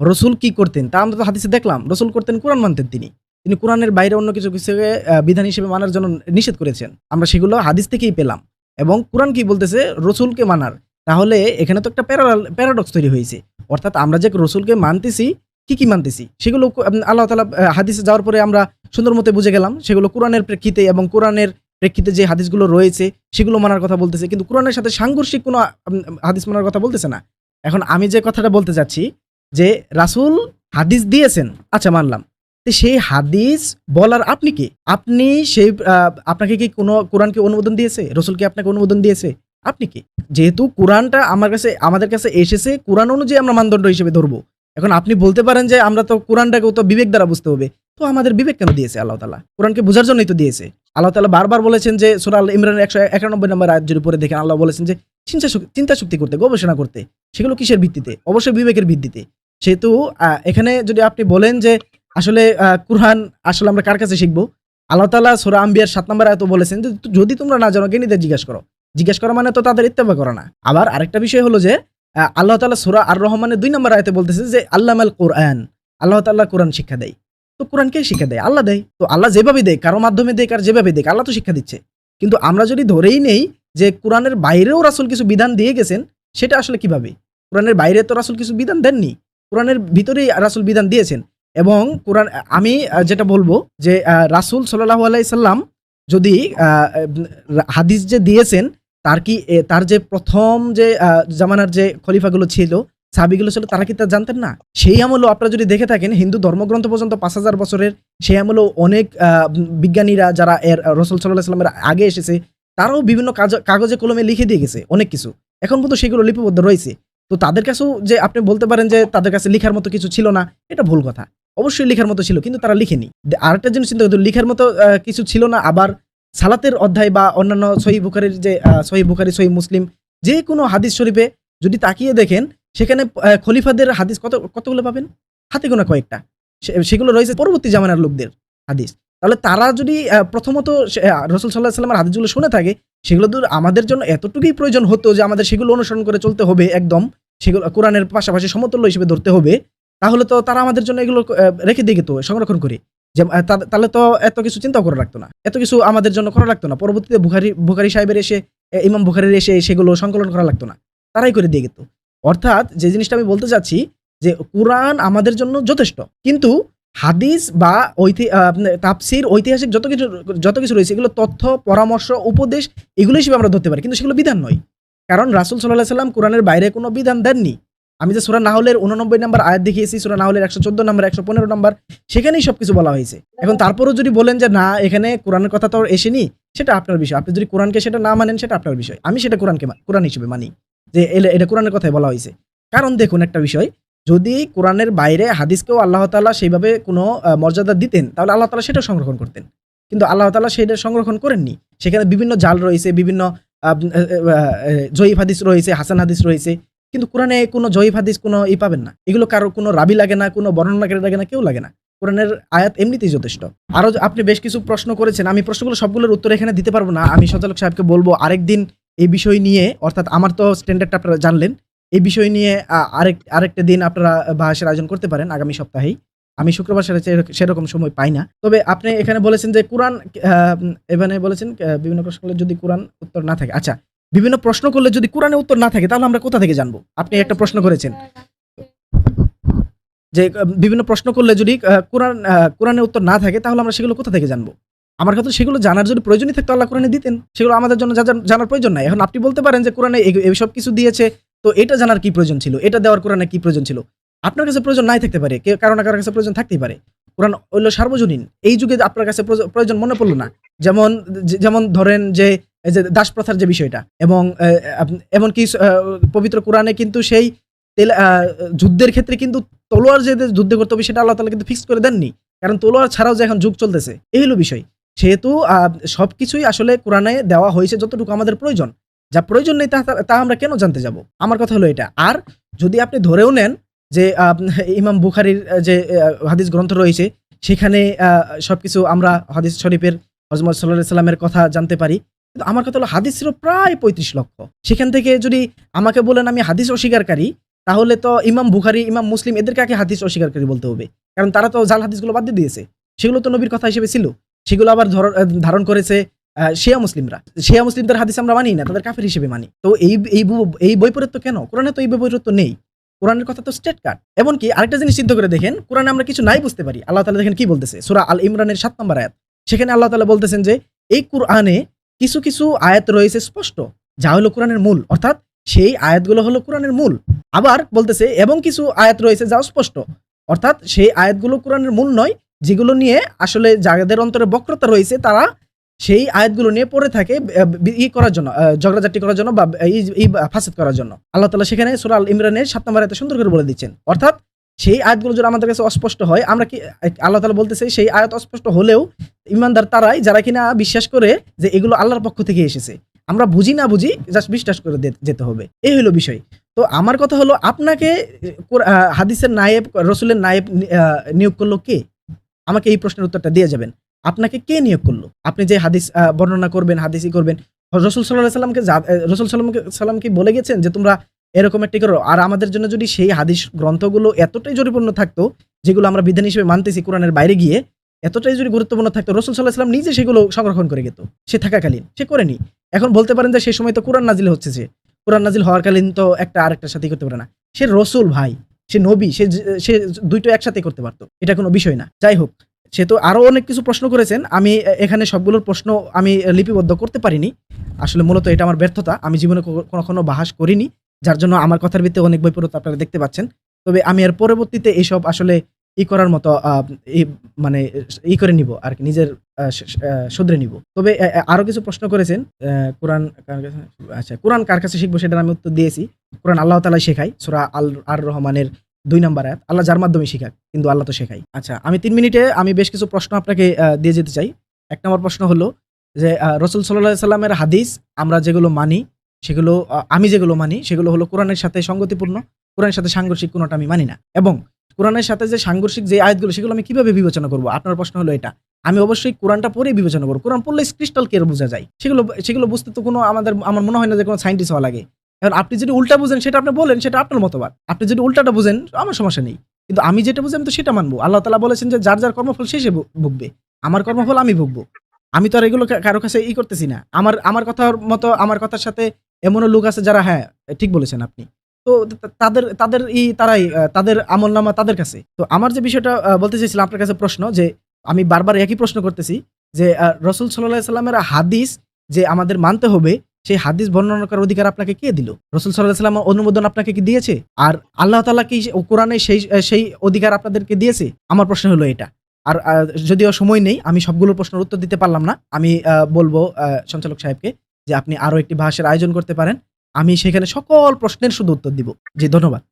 রসুল কি করতেন? তা আমরা তো হাদিসে দেখলাম, রসুল করতেন কোরআন মানতেন তিনি। তিনি কোরআনের বাইরে অন্য কিছু কিছুকে বিধান হিসেবে মানার জন্য নিষেধ করেছেন। আমরা সেগুলো হাদিস থেকেই পেলাম। এবং কোরআন কি বলতেছে? রসুলকে মানার। তাহলে এখানে তো একটা প্যারাল প্যারাডক্স তৈরি হয়েছে। অর্থাৎ আমরা যে রসুলকে মানতেছি, কি কি মানতেছি? সেগুলো আল্লাহ তালা হাদিসে যাওয়ার পরে আমরা সুন্দর মতে বুঝে গেলাম, সেগুলো কোরআনের প্রেক্ষিতে এবং কোরআনের প্রেক্ষিতে যে হাদিসগুলো রয়েছে, সেগুলো মানার কথা বলতেছে। কিন্তু কোরআনের সাথে সাংঘর্ষিক কোনো হাদিস মানার কথা বলতেছে না। এখন আমি যে কথাটা বলতে চাচ্ছি যে রাসূল হাদিস দিয়েছেন আচ্ছা মানলাম। সেই হাদিস বলার আপনি কি? আপনি সেই আপনাকে কি কোনো কোরআনকে অনুমোদন দিয়েছে? রসুল কি আপনাকে অনুমোদন দিয়েছে? আপনি কি? যেহেতু কোরআনটা আমার কাছে, আমাদের কাছে এসেছে, কোরআন অনুযায়ী আমরা মানদণ্ড হিসেবে ধরবো। এখন আপনি বলতে পারেন যে আমরা তো কোরআনটাকে তো বিবেক দ্বারা বুঝতে হবে। তো আমাদের বিবেক কেন দিয়েছে আল্লাহ তালা কোরআনকে বোঝার জন্যই তো দিয়েছে। আল্লাহ তালা বারবার বলেছেন যে সুরা আল ইমরান একশো একানব্বই নম্বর আয়াত যদি পরে দেখেন, আল্লাহ বলেছেন যে চিন্তা চিন্তা শক্তি করতে, গবেষণা করতে, সেগুলো কিসের ভিত্তিতে? অবশ্যই বিবেকের ভিত্তিতে। সেহেতু এখানে যদি আপনি বলেন যে আসলে আহ, কুরআন আসলে আমরা কার কাছে শিখব? আল্লাহ তালা সোরা আম্বিয়ার সাত নম্বর আয়ত বলেছেন যে যদি তোমরা না জানো জ্ঞানীদের জিজ্ঞাসা করো। জিজ্ঞাসা করা মানে তো তাদের ইত্তেফা করা না। আবার আরেকটা বিষয় হলো যে আল্লাহ তালা সোরা আর রহমানের দুই নম্বর আয়তে বলতেছে যে আল্লাহ আল কোরআন। আল্লাহ তাল্লাহ কোরআন শিক্ষা দেয়। তো কোরআন কে শিক্ষা দেয়? আল্লাহ দেয়। তো আল্লাহ যেভাবে দেয় কারও মাধ্যমে দেয় আর যেভাবে দেয় আল্লাহ তো শিক্ষা দিচ্ছে। কিন্তু আমরা যদি ধরেই নেই যে কোরআনের বাইরেও রাসুল কিছু বিধান দিয়ে গেছেন সেটা আসলে কীভাবে? কোরআনের বাইরে তো রাসুল কিছু বিধান দেননি। কোরআনের ভিতরেই রাসুল বিধান দিয়েছেন এবং কোরআন আমি যেটা বলব যে রাসুল সাল্লাহ আলাইসাল্লাম যদি আহ, আহ, হাদিস যে দিয়েছেন তার কি তার যে প্রথম যে জামানার যে খলিফাগুলো ছিল সাহাবিগুলো ছিল তারা কি তা জানতেন না? সেই আমলও আপনারা যদি দেখে থাকেন হিন্দু ধর্মগ্রন্থ পর্যন্ত পাঁচ হাজার বছরের সেই আমলও অনেক বিজ্ঞানীরা যারা এর রসুল সাল্লাহ সাল্লামের আগে এসেছে তারাও বিভিন্ন কাজ- কাগজে কলমে লিখে দিয়ে গেছে অনেক কিছু। এখন পর্যন্ত সেগুলো লিপিবদ্ধ রয়েছে। তো তাদের কাছেও যে আপনি বলতে পারেন যে তাদের কাছে লিখার মতো কিছু ছিল না, এটা ভুল কথা। অবশ্যই লিখার মতো ছিল, কিন্তু তারা লিখেনি। আরেকটা জিনিস চিন্তা লিখার মতো কিছু ছিল না, আবার সালাতের অধ্যায় বা অন্যান্য সহি বুখারির যে সহি বুখারি সহি মুসলিম, যে কোনো হাদিস শরীফে যদি তাকিয়ে দেখেন, সেখানে খলিফাদের হাদিস কত, কতগুলো পাবেন? হাতে গোনা কয়েকটা। সেগুলো রয়েছে পরবর্তী জামানার লোকদের হাদিস। তাহলে তারা যদি প্রথমত রসুল সাল্লাহ সাল্লামের হাদিসগুলো শুনে থাকে, সেগুলো তো আমাদের জন্য এতটুকুই প্রয়োজন হতো যে আমাদের সেগুলো অনুসরণ করে চলতে হবে একদম, সেগুলো কোরআনের পাশাপাশি সমতুল্য হিসেবে ধরতে হবে, তাহলে তো তারা আমাদের জন্য এগুলো রেখে দিয়ে তো, সংরক্ষণ করে। যে তাহলে তো এত কিছু চিন্তা করা লাগতো না, এত কিছু আমাদের জন্য করা লাগতো না, পরবর্তীতে বুখারি বুখারি সাহেবের এসে ইমাম বুখারির এসে সেগুলো সংকলন করা লাগতো না, তারাই করে দিয়ে গেত। অর্থাৎ যে জিনিসটা আমি বলতে চাচ্ছি যে, কোরআন আমাদের জন্য যথেষ্ট, কিন্তু হাদিস বা তাফসির, ঐতিহাসিক যত কিছু যত কিছু রয়েছে, এগুলো তথ্য, পরামর্শ, উপদেশ, এগুলো হিসেবে আমরা ধরতে পারি। কিন্তু সেগুলো বিধান নয়। কারণ রাসুল সাল্লাহ সাল্লাম কোরআনের বাইরে কোনো বিধান দেননি। আমি যে সুরা নাহলের উননব্বই নম্বর আয়াত দেখিয়েছি, সুরা নাহলের একশো চোদ্দ নম্বর, একশো পনেরো নম্বর, সেখানেই সব কিছু বলা হয়েছে। এখন তারপরেও যদি বলেন যে, না, এখানে কোরআনের কথা তো এসেনি, সেটা আপনার বিষয়। আপনি যদি কোরআনকে সেটা না মানেন, সেটা আপনার বিষয়। আমি সেটা কোরআনকে কোরআন হিসেবে মানি। যে এটা কোরআনের কথাই বলা হয়েছে। কারণ দেখুন একটা বিষয় যদি কোরআনের বাইরে হাদিসকেও আল্লাহ তাআলা সেইভাবে কোনো মর্যাদা দিতেন, তাহলে আল্লাহ তালা সেটা সংরক্ষণ করতেন। কিন্তু আল্লাহ তাআলা সেটা সংরক্ষণ করেননি। সেখানে বিভিন্ন জাল রয়েছে, বিভিন্ন জয়ীফ হাদিস রয়েছে, হাসান হাদিস রয়েছে। কিন্তু কোরআনে কোনো জয়ীফ হাদিস কোনো ই পাবেন না। এগুলো কারও কোনো রাবি লাগে না, কোনো বর্ণনাকারী লাগে না, কেউ লাগে না। কোরআনের আয়াত এমনিতেই যথেষ্ট। আরও আপনি বেশ কিছু প্রশ্ন করেছেন, আমি প্রশ্নগুলো সবগুলোর উত্তর এখানে দিতে পারব না। আমি সঞ্চালক সাহেবকে বলব, আরেকদিন এই বিষয় নিয়ে, অর্থাৎ আমার তো স্ট্যান্ডার্ডটা আপনারা জানলেন এই বিষয় নিয়ে আরেক, আরেকটা দিন আপনারা বাহাসের আয়োজন করতে পারেন আগামী সপ্তাহেই। আমি শুক্রবার সেরকম সময় পাই না। তবে আপনি এখানে বলেছেন যে কোরআন এখানে বলেছেন বিভিন্ন প্রশ্ন করলে যদি কোরআন উত্তর না থাকে। আচ্ছা বিভিন্ন প্রশ্ন করলে যদি কোরআনে উত্তর না থাকে, তাহলে আমরা কোথা থেকে জানব? আপনি একটা প্রশ্ন করেছেন। যে বিভিন্ন প্রশ্ন করলে যদি কোরআন কোরআনে উত্তর না থাকে, তাহলে আমরা সেগুলো কোথা থেকে জানব? আমার কাছে সেগুলো জানার যদি প্রয়োজনই থাকতো, আল্লাহ কোরআনে দিতেন। সেগুলো আমাদের জন্য জানার প্রয়োজন নাই। এখন আপনি বলতে পারেন যে কোরআনে এই- এইসব কিছু দিয়েছে তো এটা জানার কি প্রয়োজন ছিল? এটা দেওয়ার কোরআনে কি প্রয়োজন ছিল? আপনার কাছে প্রয়োজন নাই থাকতে পারে। কেউ কারও না কারোর কাছে প্রয়োজন থাকতেই পারে। কোরআন হইল সার্বজনীন। এই যুগে আপনার কাছে প্রয়োজন- মনে পড়ল না। যেমন যেমন ধরেন যে যে দাস প্রথার যে বিষয়টা এবং এমনকি পবিত্র কোরআনে কিন্তু সেই যুদ্ধের ক্ষেত্রে কিন্তু তলোয়ার যে যুদ্ধ করতে হবে সেটা আল্লাহ তালা কিন্তু ফিক্স করে দেননি। কারণ তলোয়ার ছাড়াও যে এখন যুগ চলতেছে, এই হলো বিষয়। সেহেতু সব কিছুই আসলে কোরআনে দেওয়া হয়েছে যতটুকু আমাদের প্রয়োজন। যা প্রয়োজন নেই তা আমরা কেন জানতে যাব? আমার কথা হলো এটা। আর যদি আপনি ধরেও নেন যে ইমাম বুখারির যে হাদিস গ্রন্থ রয়েছে, সেখানে সব কিছু আমরা হাদিস শরীফের হজমত সাল্লাহ সাল্লামের কথা জানতে পারি। কিন্তু আমার কথা হলো হাদিস ছিল প্রায় পঁয়ত্রিশ লক্ষ। সেখান থেকে যদি আমাকে বলেন আমি হাদিস অস্বীকারী, তাহলে তো ইমাম বুখারি, ইমাম মুসলিম এদেরকে আগে হাদিস অস্বীকারী বলতে হবে। কারণ তারা তো জাল হাদিসগুলো বাদ দিয়ে দিয়েছে। সেগুলো তো নবীর কথা হিসেবে ছিল। সেগুলো আবার ধর- ধারণ করেছে শিয়া মুসলিমরা। শিয়া মুসলিমদের হাদিস আমরা মানি না, তাদের কাফের হিসেবে মানি। তো এই এই এই বৈপরীত্য কেন? কোরআনে তো এই বৈপরীত্য নেই। কোরআনের কথা তো স্টেট কার্ড এমনকি আরেকটা জিনিস সিদ্ধ করে দেখেন, কোরআনে আমরা কিছু নাই বুঝতে পারি। আল্লাহ তালা দেখেন কি বলতেছে? সুরা আল ইমরানের সাত নম্বর আয়াত। সেখানে আল্লাহ তালা বলতেছেন যে, এই কোরআনে কিছু কিছু আয়াত রয়েছে স্পষ্ট। যা হলো কোরআনের মূল। অর্থাৎ সেই আয়াতগুলো হলো কোরআনের মূল। আবার বলতেছে, এবং কিছু আয়াত রয়েছে যা স্পষ্ট। অর্থাৎ সেই আয়াতগুলো কোরআনের মূল নয়। যেগুলো নিয়ে আসলে যাদের অন্তরে বক্রতা রয়েছে, তারা সেই আয়াতগুলো নিয়ে পড়ে থাকে ই করার জন্য ঝগড়াঝাটি করার জন্য বা এই ফাসাদ করার জন্য। আল্লাহ তালা সেখানে সুরা আল ইমরানের সাত নম্বর আয়াতে সুন্দর করে বলে দিচ্ছেন। অর্থাৎ সেই আয়াতগুলো যদি আমাদের কাছে অস্পষ্ট হয়, আমরা কি আল্লাহ তালা বলতেছে সেই আয়াত অস্পষ্ট হলেও ইমানদার তারাই, যারা কিনা বিশ্বাস করে যে এগুলো আল্লাহর পক্ষ থেকে এসেছে, আমরা বুঝি না বুঝি জাস্ট বিশ্বাস করে যেতে হবে। এই হলো বিষয়। তো আমার কথা হলো, আপনাকে হাদিসের নায়েব, রসুলের নায়েব নিয়োগ করল কে? আমাকে এই প্রশ্নের উত্তরটা দিয়ে যাবেন। আপনাকে কে নিয়োগ করল? আপনি যে হাদিস বর্ণনা করবেন হাদিসই করবেন, রসুল সাল্লাহ সাল্লামকে রসুল সাল্লামকে সাল্লামকে বলে গেছেন যে তোমরা এরকম একটি করো। আর আমাদের জন্য যদি সেই হাদিস গ্রন্থগুলো এতটাই জরিপূর্ণ থাকতো, যেগুলো আমরা বিধান হিসেবে মানতেছি কোরআনের বাইরে গিয়ে, এতটাই যদি গুরুত্বপূর্ণ থাকতো, রসুল সাল্লাহ সাল্লাম নিজে সেগুলো সংরক্ষণ করে গেত। সে থাকাকালীন, সে করেনি। এখন বলতে পারেন যে সেই সময় তো কোরআন নাজিল হচ্ছে যে, কোরআন নাজিল হওয়ার কালীন তো একটা আরেকটার সাথে করতে পারে না। সে রসুল ভাই, সে নবী, সে সে দুইটো একসাথে করতে পারতো। এটা কোনো বিষয় না। যাই হোক সে তো আরও অনেক কিছু প্রশ্ন করেছেন। আমি এখানে সবগুলোর প্রশ্ন আমি লিপিবদ্ধ করতে পারিনি। আসলে মূলত এটা আমার ব্যর্থতা। আমি জীবনে কখনো- বাহাস করিনি যার জন্য আমার কথার ভিত্তিতে অনেক বৈপরীত্য আপনারা দেখতে পাচ্ছেন। তবে আমি এর পরবর্তীতে এইসব আসলে ই করার মতো মানে ই করে নিব আর কি নিজের শুধরে নিব। তবে আহ, কিছু প্রশ্ন করেছেন কোরআন কার কাছে আচ্ছা কোরআন কার কাছে শিখব সেটার আমি উত্তর দিয়েছি। কোরআন আল্লাহ তালা শেখাই সুরা আল আর রহমানের দুই নাম্বার আয়াত আল্লাহ যার মাধ্যমে শেখাক কিন্তু আল্লাহ তো শেখাই আচ্ছা আমি তিন মিনিটে আমি বেশ কিছু প্রশ্ন আপনাকে দিয়ে যেতে চাই। এক নম্বর প্রশ্ন হলো যে রসুল সাল্লাহ সাল্লামের হাদিস, আমরা যেগুলো মানি, সেগুলো আমি যেগুলো মানি, সেগুলো হলো কোরআনের সাথে সঙ্গতিপূর্ণ, কোরআনের সাথে সাংঘর্ষিক কোনোটা আমি মানি না। এবং কোরআনের সাথে যে সাংঘর্ষিক যে আয়াতগুলো, সেগুলো আমি কীভাবে বিবেচনা করব? আপনার প্রশ্ন হলো এটা। আমি অবশ্যই কোরআনটা পরে বিবেচনা করব। কোরআন পড়লে ক্রিস্টাল ক্লিয়ার বোঝা যায়। সেগুলো সেগুলো বুঝতে তো কোনো আমাদের, আমার মনে হয় না যে কোনো সাইন্টিস্ট হওয়া লাগে। এখন আপনি যদি উল্টা বুঝেন, সেটা আপনি বলেন, সেটা আপনার মতবাদ। আপনি যদি উল্টাটা বুঝেন, আমার সমস্যা নেই। কিন্তু আমি যেটা বুঝি, আমি তো সেটা মানবো। আল্লাহ তালা বলেছেন যে, যার যার কর্মফল শেষে ভুগবে। আমার কর্মফল আমি ভুগবো। আমি তো আর এগুলো কারও কাছে ই করতেছি না। আমার আমার কথার মতো, আমার কথার সাথে এমনও লোক আছে যারা হ্যাঁ ঠিক বলেছেন আপনি। তো তাদের তাদের ই, তারাই তাদের আমল নামা তাদের কাছে। তো আমার যে বিষয়টা বলতে চাইছিলাম আপনার কাছে প্রশ্ন যে, আমি বারবার একই প্রশ্ন করতেছি যে রসুল সাল্লাহ সাল্লামের হাদিস যে আমাদের মানতে হবে সেই হাদিস বর্ণনা করার অধিকার আপনাকে কে দিল? রসুল সাল্লাহ সাল্লাম অনুমোদন আপনাকে কি দিয়েছে? আর আল্লাহ তালা কি কোরআনে সেই সেই অধিকার আপনাদেরকে দিয়েছে? আমার প্রশ্ন হলো এটা। আর যদিও সময় নেই, আমি সবগুলো প্রশ্নের উত্তর দিতে পারলাম না, আমি বলব সঞ্চালক সাহেবকে যে আপনি আরও একটি ভাষার আয়োজন করতে পারেন। আমি সেখানে সকল প্রশ্নের শুধু উত্তর দিব। জি, ধন্যবাদ।